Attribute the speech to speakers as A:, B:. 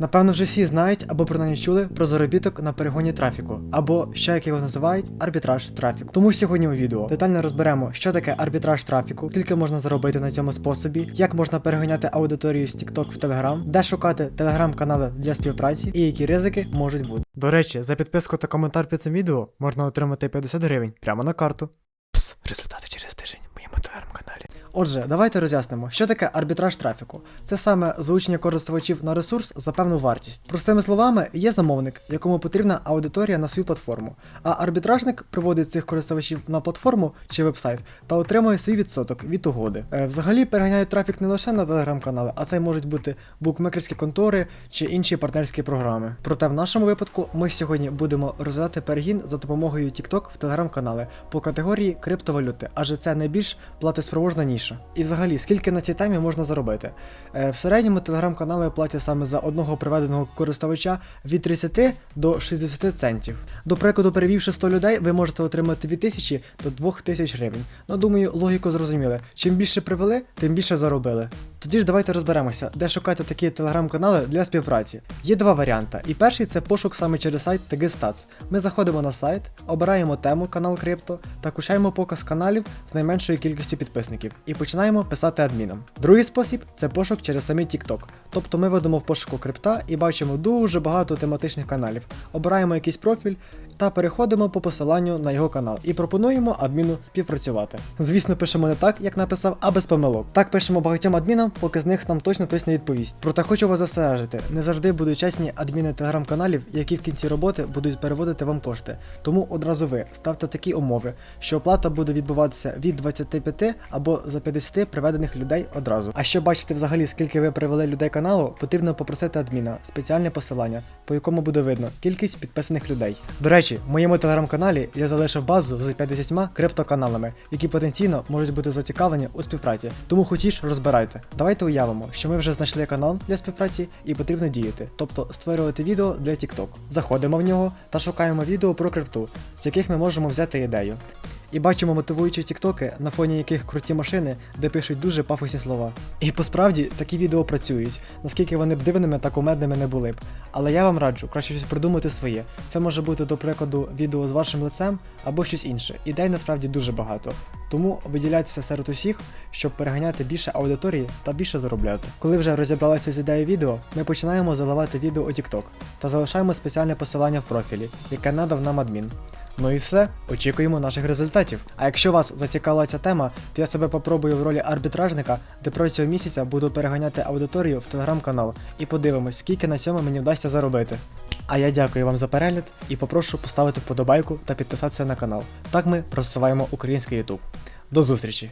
A: Напевно, вже всі знають або принаймні чули про заробіток на перегоні трафіку, або ще як його називають арбітраж трафіку. Тому сьогодні у відео детально розберемо, що таке арбітраж трафіку, скільки можна заробити на цьому способі, як можна переганяти аудиторію з TikTok в Telegram, де шукати телеграм-канали для співпраці і які ризики можуть бути. До речі, за підписку та коментар під цим відео можна отримати 50 гривень прямо на карту. Пс, результати через тиждень. Отже, давайте роз'яснимо, що таке арбітраж трафіку. Це саме залучення користувачів на ресурс за певну вартість. Простими словами, є замовник, якому потрібна аудиторія на свою платформу, а арбітражник приводить цих користувачів на платформу чи вебсайт та отримує свій відсоток від угоди. Е, взагалі переганяють трафік не лише на телеграм-канали, а це можуть бути букмекерські контори чи інші партнерські програми. Проте в нашому випадку ми сьогодні будемо розглядати перегін за допомогою TikTok в телеграм-канали по категорії криптовалюти, адже це найбільш платоспроможна ніша. І взагалі, скільки на цій темі можна заробити? Е, в середньому телеграм-канали платять саме за одного приведеного користувача від 30 до 60 центів. До прикладу, перевівши 100 людей, ви можете отримати від 1000 до 2000 гривень. Ну, думаю, логіку зрозуміли. Чим більше привели, тим більше заробили. Тоді ж давайте розберемося, де шукати такі телеграм-канали для співпраці. Є два варіанти. І перший це пошук саме через сайт TGStats. Ми заходимо на сайт, обираємо тему канал Крипто та кушаємо показ каналів з найменшою кількістю підписників і починаємо писати адмінам. Другий спосіб це пошук через самий TikTok. Тобто ми ведемо в пошуку крипта і бачимо дуже багато тематичних каналів. Обираємо якийсь профіль та переходимо по посиланню на його канал і пропонуємо адміну співпрацювати. Звісно, пишемо не так, як написав, а без помилок. Так пишемо багатьом адмінам, поки з них нам точно хтось не відповість. Проте хочу вас застережити, не завжди будуть чесні адміни телеграм-каналів, які в кінці роботи будуть переводити вам кошти. Тому одразу ви ставте такі умови, що оплата буде відбуватися від 25 або за 50 приведених людей одразу. А щоб бачити взагалі, скільки ви привели людей каналу, потрібно попросити адміна спеціальне посилання, по якому буде видно кількість підписаних людей. До речі, в моєму телеграм-каналі я залишив базу з 50 криптоканалами, які потенційно можуть бути зацікавлені у співпраці. Тому хотіш, розбирайте. Давайте уявимо, що ми вже знайшли канал для співпраці і потрібно діяти, тобто створювати відео для TikTok. Заходимо в нього та шукаємо відео про крипту, з яких ми можемо взяти ідею. І бачимо мотивуючі тіктоки, на фоні яких круті машини, де пишуть дуже пафосні слова. І посправді такі відео працюють, наскільки вони б дивними та кумедними не були б. Але я вам раджу краще щось придумати своє. Це може бути, до прикладу, відео з вашим лицем або щось інше. Ідей насправді дуже багато. Тому виділяйтеся серед усіх, щоб переганяти більше аудиторії та більше заробляти. Коли вже розібралися з ідеєю відео, ми починаємо заливати відео у TikTok та залишаємо спеціальне посилання в профілі, яке надав нам адмін. Ну і все, очікуємо наших результатів. А якщо вас зацікавила ця тема, то я себе попробую в ролі арбітражника, де протягом місяця буду переганяти аудиторію в телеграм-канал і подивимось, скільки на цьому мені вдасться заробити. А я дякую вам за перегляд і попрошу поставити вподобайку та підписатися на канал. Так ми просуваємо український YouTube. До зустрічі!